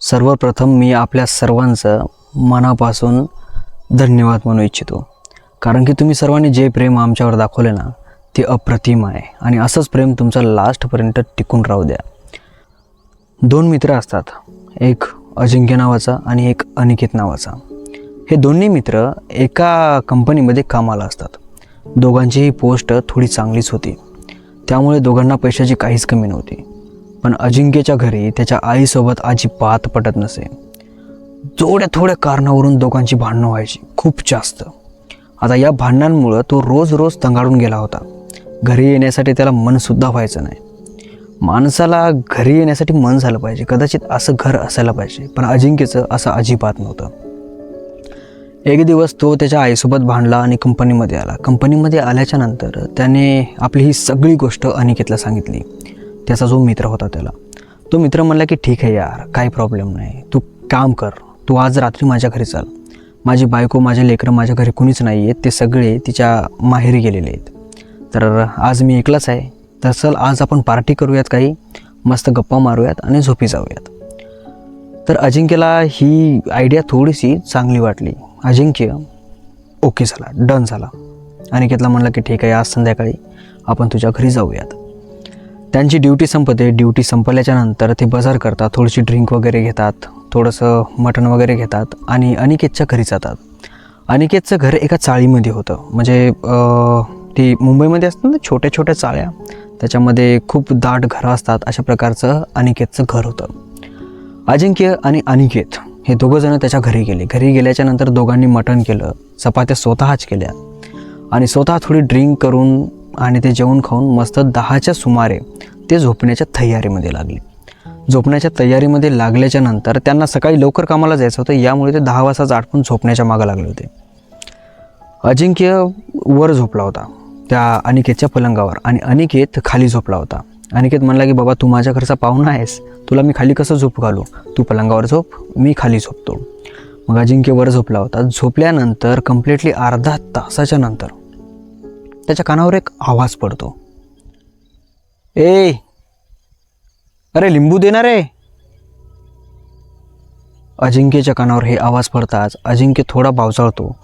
सर्वप्रथम मी आपल्या सर्वांचं मनापासून धन्यवाद म्हणू इच्छितो. कारण की तुम्ही सर्वांनी जे प्रेम आमच्यावर दाखवले ना ते अप्रतिम आहे. आणि असंच प्रेम तुमचं लास्टपर्यंत टिकून राहू द्या. दोन मित्र असतात. एक अजिंक्य नावाचा आणि एक अनिकेत नावाचा. हे दोन्ही मित्र एका कंपनीमध्ये कामाला असतात. दोघांचीही पोस्ट थोडी चांगलीच होती. त्यामुळे दोघांना पैशाची काहीच कमी नव्हती. पण अजिंक्यच्या घरी त्याच्या आईसोबत अजिबात पटत नसे. थोड्या थोड्या कारणावरून दोघांची भांडणं व्हायची खूप जास्त. आता या भांडणांमुळं तो रोज रोज तंगाडून गेला होता. घरी येण्यासाठी त्याला मनसुद्धा व्हायचं नाही. माणसाला घरी येण्यासाठी मन झालं पाहिजे कदाचित असं घर असायला पाहिजे पण अजिंक्यचं असं अजिबात नव्हतं. एक दिवस तो त्याच्या आईसोबत भांडला आणि कंपनीमध्ये आला. कंपनीमध्ये आल्याच्यानंतर त्याने आपली ही सगळी गोष्ट अनिकेतला सांगितली. त्याचा जो मित्र होता त्याला. तो मित्र म्हणला की ठीक आहे यार काही प्रॉब्लेम नाही. तू काम कर. तू आज रात्री माझ्या घरी चाल. माझी बायको माझे लेकरं माझ्या घरी कुणीच नाही आहेत ते सगळे तिच्या माहेरी गेलेले आहेत. तर आज मी एकलाच आहे. तर चल आज आपण पार्टी करूयात काही. मस्त गप्पा मारूयात आणि झोपी जाऊयात. तर अजिंक्यला ही आयडिया थोडीशी चांगली वाटली. अजिंक्य ओके झाला डन झाला. अनिकेतला म्हणलं की ठीक आहे आज संध्याकाळी आपण तुझ्या घरी जाऊयात. त्यांची ड्युटी संपते. ड्युटी संपल्याच्या नंतर ते बाजार करतात. थोडीशी ड्रिंक वगैरे घेतात. थोडंसं मटण वगैरे घेतात. आणि अनिकेतच्या घरी जातात. अनिकेतचं घर एका चाळीमध्ये होतं. म्हणजे ती मुंबईमध्ये असतात ना छोट्या छोट्या चाळ्या. त्याच्यामध्ये खूप दाट घरं असतात. अशा प्रकारचं अनिकेतचं घर होतं. अजिंक्य आणि अनिकेत हे दोघंजणं त्याच्या घरी गेले. घरी गेल्याच्यानंतर दोघांनी मटण केलं. चपात्या स्वतःच केल्या. आणि स्वतः थोडी ड्रिंक करून आणि ते जेवण खाऊन मस्त दहाच्या सुमारे ते झोपण्याच्या तयारीमध्ये लागले. झोपण्याच्या तयारीमध्ये लागल्याच्या नंतर त्यांना सकाळी लवकर कामाला जायचं होतं यामुळे ते दहा वाजता आटपून झोपण्याच्या मागं लागले होते. अजिंक्य वर झोपला होता त्या अनिकेतच्या पलंगावर आणि अनिकेत खाली झोपला होता. अनिकेत म्हणला की बाबा तू माझ्या घरचा पाहुणा आहेस तुला मी खाली कसं झोप घालू? तू पलंगावर झोप मी खाली झोपतो. मग अजिंक्य वर झोपला होता. झोपल्यानंतर कम्प्लिटली अर्धा तासाच्या नंतर त्याच्या कानावर एक आवाज पडतो. ए अरे लिंबू देणार आहे अजिंक्यच्या कानावर हे आवाज पडताच अजिंक्य थोडा बावचाळतो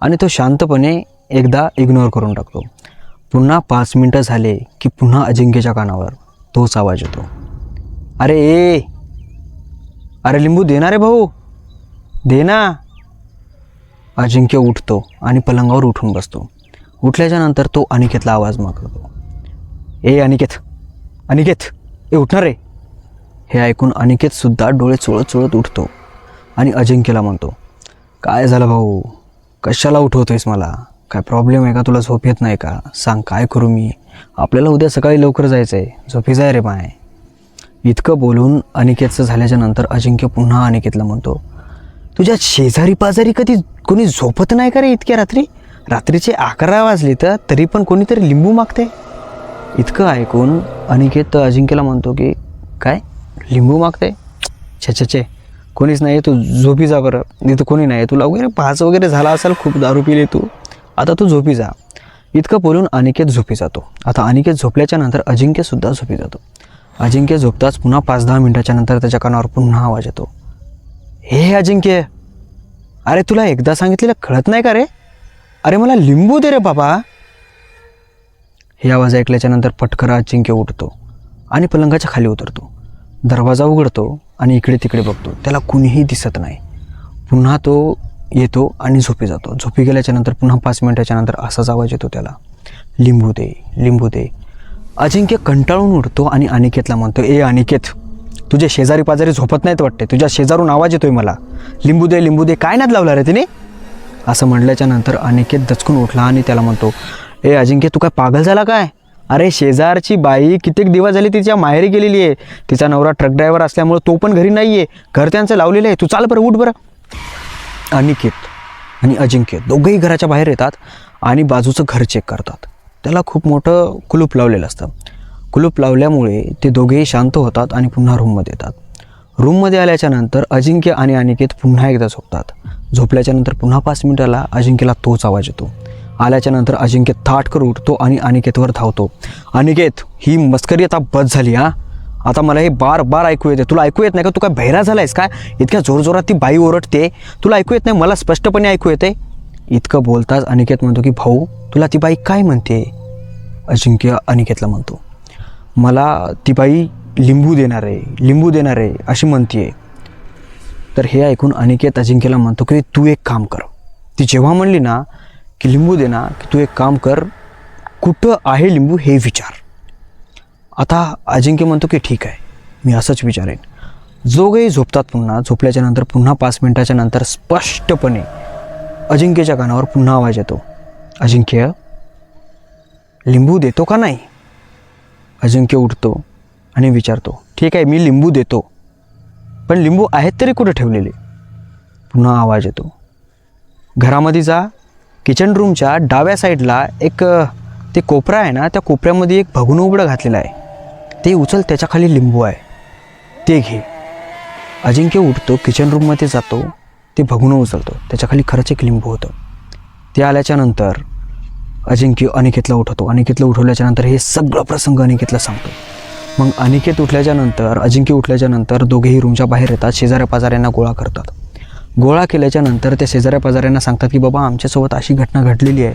आणि तो शांतपणे एकदा इग्नोर करून टाकतो. पुन्हा पाच मिनटं झाले की पुन्हा अजिंक्यच्या कानावर तोच आवाज येतो. अरे ए अरे लिंबू देणार आहे भाऊ. दे ना. अजिंक्य उठतो आणि पलंगावर उठून बसतो. उठल्याच्या नंतर तो अनिकेतला आवाज मागतो. ए अनिकेत अनिकेत ए उठणार रे. हे ऐकून अनिकेतसुद्धा डोळे चोळत चोळत उठतो आणि अजिंक्यला म्हणतो काय झालं भाऊ? कशाला उठवतोयस मला? काय प्रॉब्लेम आहे का? तुला झोप येत नाही का? सांग काय करू मी? आपल्याला उद्या सकाळी लवकर जायचं आहे झोपी जाय रे माय इतकं बोलून अनिकेतचं झाल्याच्यानंतर अजिंक्य पुन्हा अनिकेतला म्हणतो तुझ्या शेजारी पाजारी कधी कोणी झोपत नाही का रे इतक्या रात्री? रात्रीचे अकरा वाजले तर तरी पण कोणीतरी लिंबू मागते? इतकं ऐकून अनिकेत अजिंक्यला म्हणतो की काय? लिंबू मागते? छे छे छे. कोणीच नाही तू झोपी जा बरं. इथं कोणी नाही तुला वगैरे पाच वगैरे झाला असेल खूप दारू पिले तू. आता तू झोपी जा. इतकं बोलून अनिकेत झोपी जातो. आता अनिकेत झोपल्याच्या नंतर अजिंक्यसुद्धा झोपी जातो. अजिंक्य झोपताच पुन्हा पाच दहा मिनटाच्या नंतर त्याच्या कानावर पुन्हा आवाज येतो. हे अजिंक्य! अरे तुला एकदा सांगितलेलं कळत नाही का रे? अरे मला लिंबू दे रे बाबा. हे आवाज ऐकल्याच्या नंतर अजिंक्य उठतो आणि पलंगाच्या खाली उतरतो. दरवाजा उघडतो आणि इकडे तिकडे बघतो. त्याला कुणीही दिसत नाही. पुन्हा तो येतो आणि झोपी जातो. झोपी गेल्याच्यानंतर पुन्हा पाच मिनिटाच्या नंतर असाच आवाज येतो त्याला. लिंबू दे लिंबू दे. अजिंक्य कंटाळून उठतो आणि अनिकेतला म्हणतो ए अनिकेत तुझे शेजारी पाजारी झोपत नाहीत वाटते. तुझ्या शेजारून आवाज येतोय मला. लिंबू दे लिंबू दे. काय नाद लावला रे तिने? असं म्हटल्याच्या नंतर अनिकेत दचकून उठला आणि त्याला म्हणतो ए अजिंक्य तू काय पागल झाला काय? अरे शेजारची बाई कित्येक दिवस झाली तिच्या माहेरी गेलेली आहे. तिचा नवरा ट्रक ड्रायव्हर असल्यामुळे तो पण घरी नाही आहे घर त्यांचं लावलेलं आहे. तू चाल बरं उठ बरं. अनिकेत आणि अजिंक्य दोघंही घराच्या बाहेर येतात आणि बाजूचं घर चेक करतात. त्याला खूप मोठं कुलूप लावलेलं असतं. कुलूप लावल्यामुळे ते दोघेही शांत होतात आणि पुन्हा रूममध्ये येतात. रूममध्ये आल्याच्यानंतर अजिंक्य आणि अनिकेत पुन्हा एकदा झोपतात. झोपल्याच्या नंतर पुन्हा पाच मिनिटाला अजिंक्यला तोच आवाज येतो. आल्याच्यानंतर अजिंक्य थाटकर उठतो आणि अनिकेतवर धावतो. अनिकेत ही मस्करी आता बस झाली हा? आता मला हे बार बार ऐकू येते. तुला ऐकू येत नाही का? तू काय बहिरा झालायस काय इतक्या जोरजोरात ती बाई ओरडते. तुला ऐकू येत नाही? मला स्पष्टपणे ऐकू येते. इतकं बोलताच अनिकेत म्हणतो की भाऊ तुला ती बाई काय म्हणते? अजिंक्य अनिकेतला म्हणतो. मला ती बाई लिंबू देणार आहे लिंबू देणार आहे अशी म्हणतीये. तर हे ऐकून अनिकेत अजिंक्यला म्हणतो की तू एक काम कर. ती जेव्हा म्हणली ना की लिंबू दे ना की तू एक काम कर कुठं आहे लिंबू हे विचार. आता अजिंक्य म्हणतो की ठीक आहे मी असंच विचारेन. जोगही झोपतात पुन्हा झोपल्याच्या नंतर पुन्हा पाच मिनिटाच्या नंतर स्पष्टपणे अजिंक्यच्या कानावर पुन्हा आवाज येतो. अजिंक्य लिंबू देतो का नाही? अजिंक्य उठतो आणि विचारतो ठीक आहे मी लिंबू देतो. पण लिंबू आहेत तरी कुठे ठेवलेले? पुन्हा आवाज येतो. घरामध्ये जा. किचन रूमच्या डाव्या साईडला एक ते कोपरा आहे ना त्या कोपऱ्यामध्ये एक भगून उघडं घातलेलं आहे. ते उचल त्याच्याखाली लिंबू आहे. ते घे. अजिंक्य उठतो किचन रूममध्ये जातो. ते भगून उचलतो. त्याच्याखाली खरंच एक लिंबू होतं. ते आल्याच्यानंतर अजिंक्य अनिकेतला उठवतो. अनिकेतला उठवल्याच्या नंतर हे सगळं प्रसंग अनिकेतला सांगतो. मग अनिकेत उठल्याच्यानंतर अजिंक्य उठल्याच्यानंतर दोघेही रूमच्या बाहेर येतात शेजाऱ्या पाजाऱ्यांना गोळा करतात. गोळा केल्याच्यानंतर त्या शेजाऱ्या पाजाऱ्यांना सांगतात की बाबा आमच्यासोबत अशी घटना घडलेली आहे.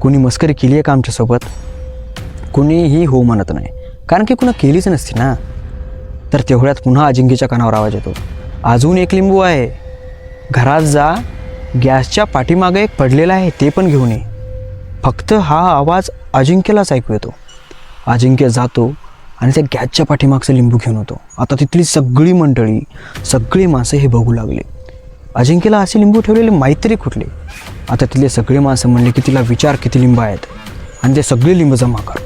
कोणी मस्करी केली आहे का आमच्यासोबत? कोणीही हो म्हणत नाही. कारण की कुणा केलीच नसती ना. तर तेवढ्यात पुन्हा अजिंक्यच्या कानावर आवाज येतो. अजून एक लिंबू आहे. घरात जा. गॅसच्या पाठीमागे एक पडलेला आहे ते पण घेऊन ये. फक्त हा आवाज अजिंक्यलाच ऐकू येतो. अजिंक्य जातो. आणि त्या गॅसच्या पाठीमागचं लिंबू घेऊन होतो. आता तिथली सगळी मंडळी सगळी मासे हे बघू लागले. अजिंक्यला असे लिंबू ठेवलेले माहीत तरी कुठले? आता तिथले सगळे मासे म्हणले की तिला विचार किती लिंब आहेत. आणि ते सगळे लिंब जमा कर.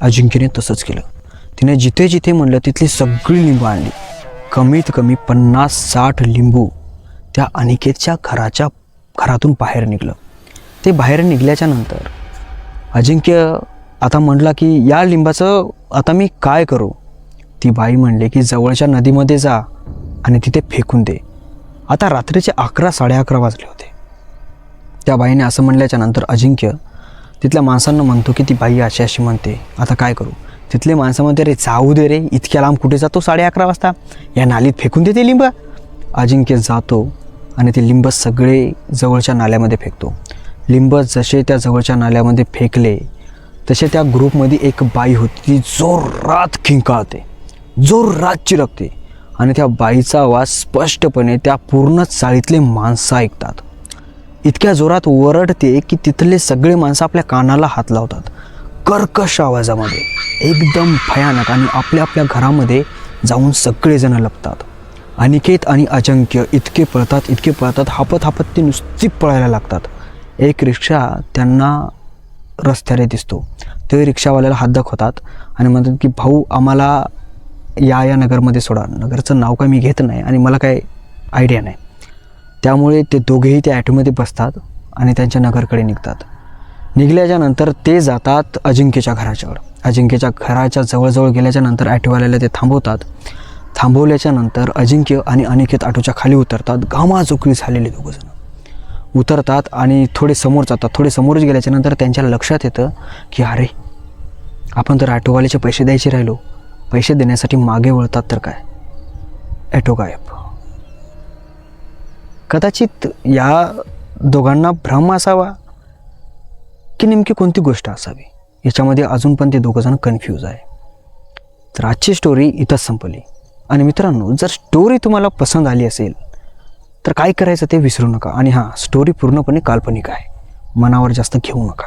अजिंक्यने तसंच केलं. तिने जिथे जिथे म्हणलं तिथली सगळी लिंबू आणली. कमीत कमी पन्नास साठ लिंबू त्या अनिकेतच्या घराच्या घरातून बाहेर निघलं. ते बाहेर निघल्याच्या नंतर अजिंक्य आता म्हटला की या लिंबाचं आता मी काय करू? ती बाई म्हणली की जवळच्या नदीमध्ये जा आणि तिथे फेकून दे. आता रात्रीचे अकरा साडे अकरा वाजले होते. त्या बाईने असं म्हणल्याच्या नंतर अजिंक्य तिथल्या माणसांना म्हणतो की ती बाई अशी अशी म्हणते आता काय करू? तिथले माणसं म्हणते रे जाऊ दे रे इतक्या लांब कुठे जातो? साडे अकरा वाजता. या नालीत फेकून देते लिंब. अजिंक्य जातो आणि ते लिंब सगळे जवळच्या नाल्यामध्ये फेकतो. लिंब जसे त्या जवळच्या नाल्यामध्ये फेकले तसे त्या ग्रुपमध्ये एक बाई होती ती जोरात खिंकाळते जोरात चिरकते आणि त्या बाईचा आवाज स्पष्टपणे त्या पूर्ण चाळीतले माणसं ऐकतात. इतक्या जोरात ओरडते की तिथले सगळे माणसं आपल्या कानाला हात लावतात कर्कश आवाजामध्ये एकदम भयानक आणि आपल्या आपल्या घरामध्ये जाऊन सगळेजण लपतात. अनिकेत आणि अजंक्य इतके पळतात इतके पळतात हापत हापत ते नुसती पळायला लागतात. एक रिक्षा त्यांना रस्त्याने दिसतो. ते रिक्षावाल्याला हात दाखवतात आणि म्हणतात की भाऊ आम्हाला या या नगरमध्ये सोडा. नगरचं नाव काय मी घेत नाही आणि मला काय आयडिया नाही. त्यामुळे ते दोघेही त्या ॲटोमध्ये बसतात आणि त्यांच्या नगरकडे निघतात. निघल्याच्या नंतर ते जातात अजिंक्यच्या घराच्यावर अजिंक्यच्या घराच्या जवळजवळ गेल्याच्यानंतर ॲटोवाल्याला ते थांबवतात. थांबवल्याच्या नंतर अजिंक्य आणि अनिकेत ऑटोच्या खाली उतरतात. घामाचोकळी झालेले दोघंजण. उतरतात आणि थोडे समोर जातात. थोडे समोरच गेल्याच्यानंतर त्यांच्या लक्षात येतं की अरे आपण तर ॲटोवाल्याचे पैसे द्यायचे राहिलो. पैसे देण्यासाठी मागे वळतात तर काय? ॲटो गायब. कदाचित या दोघांना भ्रम असावा की नेमकी कोणती गोष्ट असावी? याच्यामध्ये अजून पण ते दोघंजण कन्फ्यूज आहे. तर आजची स्टोरी इथंच संपली. आणि मित्रांनो जर स्टोरी तुम्हाला पसंत आली असेल तर काय करायचं ते विसरू नका. आणि हां स्टोरी पूर्णपणे काल्पनिक आहे. मनावर जास्त घेऊ नका.